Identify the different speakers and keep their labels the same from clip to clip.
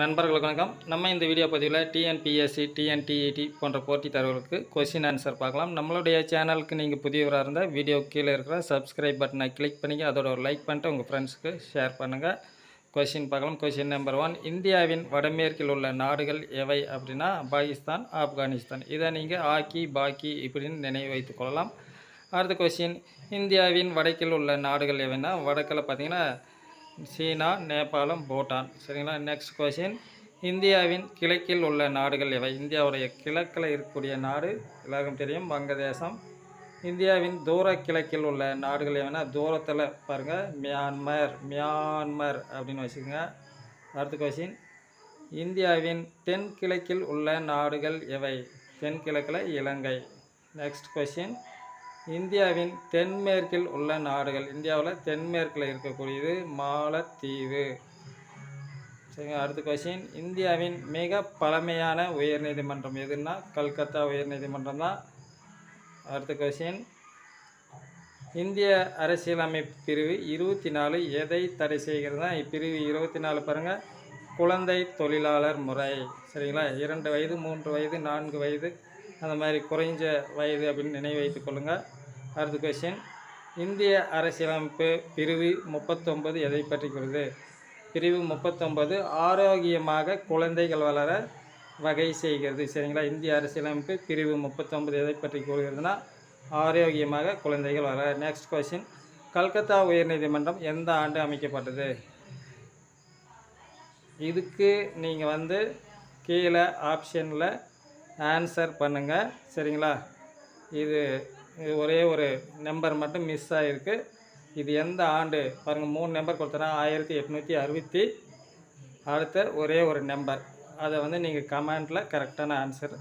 Speaker 1: நண்பர்களுக்கு வணக்கம். நம்ம இந்த வீடியோ பதிவில் டிஎன்பிஎஸ்சி டிஎன்டிஇடி போன்ற போட்டித் தேர்வுகளுக்கு கொஸ்டின் ஆன்சர் பார்க்கலாம். நம்மளுடைய சேனலுக்கு நீங்கள் புதியவராக இருந்தால் வீடியோ கீழே இருக்கிற சப்ஸ்கிரைப் பட்டனை கிளிக் பண்ணி அதோட ஒரு லைக் பண்ணிட்டு உங்கள் ஃப்ரெண்ட்ஸுக்கு ஷேர் பண்ணுங்கள் கொஸ்டின் பார்க்கலாம். கொஸ்டின் நம்பர் ஒன் இந்தியாவின் வடமேற்கில் உள்ள நாடுகள் எவை அப்படின்னா பாகிஸ்தான் ஆப்கானிஸ்தான். இதை நீங்கள் ஆக்கி பாக்கி இப்படின்னு நினைவு வைத்துக் கொள்ளலாம். அடுத்த கொஸ்டின் இந்தியாவின் வடக்கில் உள்ள நாடுகள் எவைன்னா வடக்கில் பார்த்தீங்கன்னா சீனா நேபாளம் பூட்டான். சரிங்களா? நெக்ஸ்ட் கொஷின் இந்தியாவின் கிழக்கில் உள்ள நாடுகள் எவை? இந்தியாவுடைய கிழக்கில் இருக்கக்கூடிய நாடு எல்லாருக்கும் தெரியும் வங்கதேசம். இந்தியாவின் தூர கிழக்கில் உள்ள நாடுகள் எவைனா தூரத்தில் பாருங்கள் மியான்மர் மியான்மர் அப்படின்னு வச்சுக்கோங்க. அடுத்த கொஷின் இந்தியாவின் தென்கிழக்கில் உள்ள நாடுகள் எவை? தென்கிழக்கில் இலங்கை. நெக்ஸ்ட் கொஷின் இந்தியாவின் தென்மேற்கில் உள்ள நாடுகள் இந்தியாவில் தென்மேற்கில் இருக்கக்கூடியது மாலத்தீவு. சரிங்க அடுத்த கொஸ்டின் இந்தியாவின் மிக பழமையான உயர்நீதிமன்றம் எதுன்னா? கல்கத்தா உயர்நீதிமன்றம் தான் அடுத்த கொஸ்டின் இந்திய அரசியலமைப்பு பிரிவு இருபத்தி நாலு எதை தடை செய்கிறதா இப்பிரிவு இருபத்தி நாலு பாருங்கள் குழந்தை தொழிலாளர் முறை. சரிங்களா? இரண்டு வயது மூன்று வயது நான்கு வயது அந்த மாதிரி குறைஞ்ச வயது அப்படின்னு நினைவு வைத்துக் கொள்ளுங்கள் அடுத்த கொஸ்டின் இந்திய அரசியலமைப்பு பிரிவு முப்பத்தொன்பது எதை பற்றி பிரிவு முப்பத்தொன்பது ஆரோக்கியமாக குழந்தைகள் வளர வகை செய்கிறது. சரிங்களா? இந்திய அரசியலமைப்பு பிரிவு முப்பத்தொன்பது எதை பற்றி கூறுகிறதுனா ஆரோக்கியமாக குழந்தைகள் வளர. நெக்ஸ்ட் கொஸ்டின் கல்கத்தா உயர்நீதிமன்றம் எந்த ஆண்டு அமைக்கப்பட்டது? இதுக்கு நீங்கள் வந்து கீழே ஆப்ஷனில் ஆன்சர் பண்ணுங்கள் சரிங்களா? இது இது ஒரே ஒரு நம்பர் மட்டும் மிஸ் ஆகிருக்கு இது எந்த ஆண்டு? பாருங்கள் மூணு நம்பர் கொடுத்தனா ஆயிரத்தி எட்நூற்றி அறுபத்தி அடுத்த ஒரே ஒரு நம்பர் அதை வந்து நீங்கள் கமெண்டில் கரெக்டான ஆன்சர்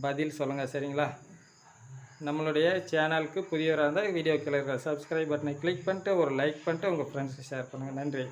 Speaker 1: பதில் சொல்லுங்கள் சரிங்களா? நம்மளுடைய சேனலுக்கு புதியவராக இருந்தால் வீடியோ கீழே சப்ஸ்கிரைப் பட்டனை கிளிக் பண்ணிட்டு ஒரு லைக் பண்ணிட்டு உங்கள் ஃப்ரெண்ட்ஸுக்கு ஷேர் பண்ணுங்கள் நன்றி.